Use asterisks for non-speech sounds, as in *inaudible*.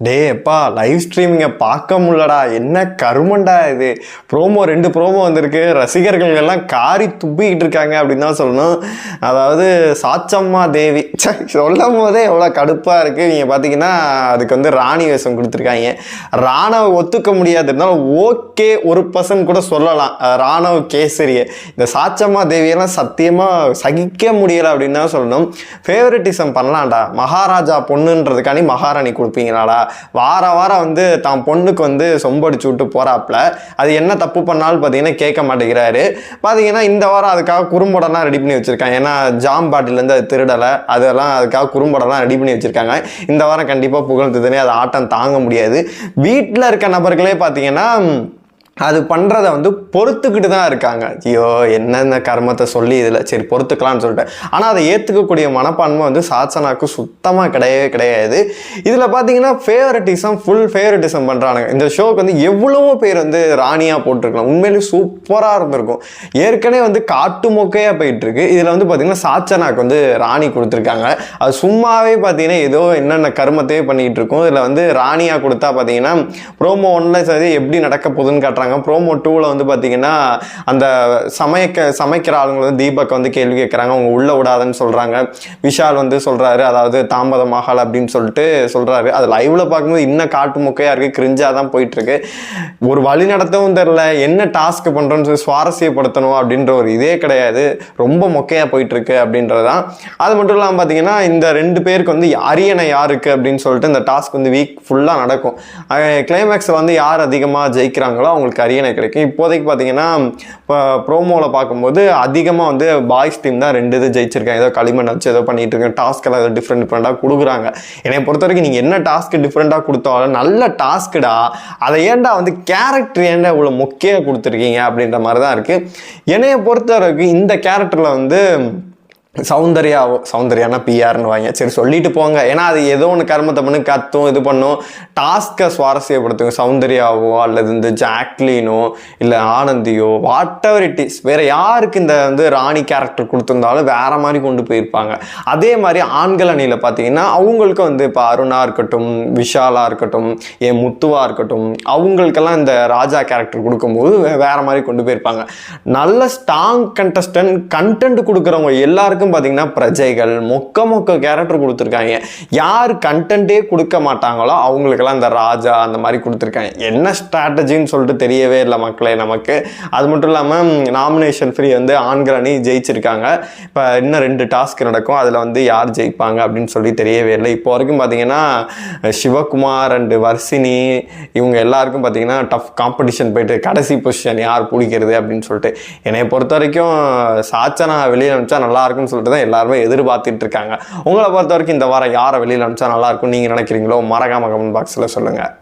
டே எப்பா லைவ் ஸ்ட்ரீமிங்கை பார்க்க முடியலடா. என்ன கருமண்டா இது? ப்ரோமோ ரெண்டு ப்ரோமோ வந்திருக்கு. ரசிகர்கள் எல்லாம் காரி துப்பிக்கிட்டு இருக்காங்க அப்படின்னு தான் சொல்லணும். அதாவது சாச்சம்மா தேவி. *laughs* சொல்லும் போதே எவ்வளோ கடுப்பாக இருக்குது நீங்கள் பார்த்தீங்கன்னா அதுக்கு வந்து ராணி வேஷம் கொடுத்துருக்காங்க. ராணவ ஒத்துக்க முடியாது. ஓகே ஒரு பர்சன்ட் கூட சொல்லலாம். ராணவ கேசரியை. இந்த சாச்சம்மா தேவியெல்லாம் சத்தியமாக சகிக்க முடியலை அப்படின்னு தான் சொல்லணும். ஃபேவரட்டிசம் பண்ணலாம்டா. மகாராஜா பொண்ணுன்றதுக்காண்டி மகாராணி கொடுப்பீங்களாடா. வார வாரம் வந்து தான் பொண்ணுக்கு வந்து சொம்படிச்சு விட்டு போகிறாப்புல அது என்ன தப்பு பண்ணாலும் பார்த்தீங்கன்னா கேட்க மாட்டேங்கிறாரு. பார்த்தீங்கன்னா இந்த வாரம் அதுக்காக குறும்படம்லாம் ரெடி பண்ணி வச்சுருக்காங்க. ஏன்னா ஜாம் பாட்டிலேருந்து அது திருடலை. அதெல்லாம் அதுக்காக குறும்படம்லாம் ரெடி பண்ணி வச்சுருக்காங்க. இந்த வாரம் கண்டிப்பாக புகழ்ந்ததுனே அது ஆட்டம் தாங்க முடியாது. வீட்டில் இருக்க நபர்களே பார்த்தீங்கன்னா அது பண்ணுறத வந்து பொறுத்துக்கிட்டு தான் இருக்காங்க. ஐயோ என்னென்ன கர்மத்தை சொல்லி இதில்? சரி பொறுத்துக்கலாம்னு சொல்லிட்டு ஆனால் அதை ஏற்றுக்கக்கூடிய மனப்பான்மை வந்து சாசனாக்கு சுத்தமாக கிடையவே கிடையாது. இதில் பார்த்தீங்கன்னா ஃபேவரட்டிசம் ஃபுல் ஃபேவரட்டிசம் பண்ணுறானுங்க இந்த ஷோக்கு வந்து எவ்வளவோ பேர் வந்து ராணியாக போட்டிருக்கலாம். உண்மையிலேயே சூப்பராக இருந்திருக்கும். ஏற்கனவே வந்து காட்டு மொக்கையாக போயிட்டுருக்கு. இதில் வந்து பார்த்தீங்கன்னா சாச்சனாக்கு வந்து ராணி கொடுத்துருக்காங்க. அது சும்மாவே பார்த்தீங்கன்னா ஏதோ என்னென்ன கர்மத்தையே பண்ணிகிட்டு இருக்கும். இதில் வந்து ராணியாக கொடுத்தா பார்த்தீங்கன்னா ப்ரோமோ ஒன்றில் சரி எப்படி நடக்க போகுதுன்னு காட்டுறாங்க. ப்ரோமோ டூவில் வந்து பார்த்தீங்கன்னா அந்த சமைக்க சமைக்கிற ஆளுங்க வந்து தீபக் வந்து கேள்வி கேட்குறாங்க. அவங்க உள்ள விடாதன்னு சொல்கிறாங்க விஷால் வந்து சொல்கிறாரு அதாவது தாமதமாகல அப்படின்னு சொல்லிட்டு சொல்கிறாரு அது லைவில் பார்க்கும்போது இன்னும் காட்டு முக்கையாக இருக்குது கிரிஞ்சாக தான் போயிட்டுருக்கு. ஒரு வழி நடத்தவும் தெரில என்ன டாஸ்க் பண்ணுறோன்னு சொல்லி சுவாரஸ்யப்படுத்தணும் அப்படின்ற ஒரு இதே கிடையாது. ரொம்ப மொக்கையாக போயிட்டுருக்கு அப்படின்றது தான் அது மட்டும் இல்லாமல் பார்த்தீங்கன்னா இந்த ரெண்டு பேருக்கு வந்து அரியணை யாருக்கு அப்படின்னு சொல்லிட்டு இந்த டாஸ்க் வந்து வீக் ஃபுல்லாக நடக்கும். கிளைமேக்ஸில் வந்து யார் அதிகமாக ஜெயிக்கிறாங்களோ அவங்களுக்கு அரியணை கிடைக்கும். இப்போதைக்கு பார்த்தீங்கன்னா இப்போ ப்ரோமோவில் பார்க்கும்போது அதிகமாக வந்து பாய்ஸ் டீம் தான் ரெண்டு இது ஜெயிச்சிருக்காங்க. ஏதோ களிமண் வச்சு ஏதோ பண்ணிகிட்டு இருக்கேன் டாஸ்க் எல்லாம் ஏதோ டிஃப்ரெண்ட் டிஃப்ரெண்ட்டாக கொடுக்குறாங்க. என்னை பொறுத்த வரைக்கும் நீங்கள் என்ன டாஸ்க் டிஃப்ரெண்ட்டாக கொடுத்தாலும் நல்ல டாஸ்க்குடா அதை ஏன்டா வந்து கேரக்டர் ஏன்டா இவ்வளோ முக்கியம் கொடுத்துருக்கீங்க அப்படின்ற மாதிரி தான் இருக்குது என்னையை பொறுத்த வரைக்கும் இந்த கேரக்டரில் வந்து சௌந்தர்யாவோ சௌந்தர்யானா பிஆர்னு வாங்க. சரி சொல்லிட்டு போங்க. ஏன்னா அது ஏதோ ஒன்று கர்மத்தை பண்ணு கத்தும் இது பண்ணும். டாஸ்க்கை சுவாரஸ்யப்படுத்துங்க. சௌந்தர்யாவோ அல்லது இந்த ஜாக்லினோ இல்லை ஆனந்தியோ வாட் எவர் இட் இஸ் வேறு யாருக்கு இந்த வந்து ராணி கேரக்டர் கொடுத்துருந்தாலும் வேற மாதிரி கொண்டு போயிருப்பாங்க. அதே மாதிரி ஆண்கள் அணியில் பார்த்தீங்கன்னா அவங்களுக்கு வந்து இப்போ அருணா இருக்கட்டும் விஷாலா இருக்கட்டும் என் முத்துவா இருக்கட்டும் அவங்களுக்கெல்லாம் இந்த ராஜா கேரக்டர் கொடுக்கும்போது வேறு வேற மாதிரி கொண்டு போயிருப்பாங்க. நல்ல ஸ்ட்ராங் கண்டஸ்டன்ட் கண்டென்ட் கொடுக்குறவங்க எல்லாருக்கும் பார்த்தீங்கன்னா பிரஜைகள் மொக்க மொக்க கேரக்டர் கொடுத்துருக்காங்க. யார் கண்டென்ட்டே கொடுக்க மாட்டாங்களோ அவங்களுக்கெல்லாம் இந்த ராஜா அந்த மாதிரி கொடுத்துருக்காங்க. என்ன ஸ்ட்ராட்டஜின்னு சொல்லிட்டு தெரியவே இல்லை மக்களே நமக்கு. அது மட்டும் இல்லாமல் நாமினேஷன் ஃப்ரீ வந்து ஆண்கள் அணி ஜெயிச்சிருக்காங்க. இப்போ இன்னும் ரெண்டு டாஸ்க் நடக்கும். அதில் வந்து யார் ஜெயிப்பாங்க அப்படின்னு சொல்லி தெரியவே இல்லை. இப்போ வரைக்கும் பார்த்தீங்கன்னா சிவகுமார் அண்டு வர்ஷினி இவங்க எல்லாருக்கும் பார்த்தீங்கன்னா டஃப் காம்படிஷன் போயிட்டு கடைசி பொசிஷன் யார் பிடிக்கிறது அப்படின்னு சொல்லிட்டு. என்னை பொறுத்த வரைக்கும் சாச்சனா வெளியே அனுப்பிச்சா நல்லா இருக்கும்னு சொல்லிட்டு தான் எல்லாருமே எதிர்பார்த்துட்டு இருக்காங்க உங்களை பொறுத்த வரைக்கும் இந்த வாரம் யாரை வெளியில் அனுப்பிச்சா நல்லா இருக்கும் நீங்கள் நினைக்கிறீங்களோ மறக்காம கமெண்ட் பாக்ஸில் சொல்லுங்கள்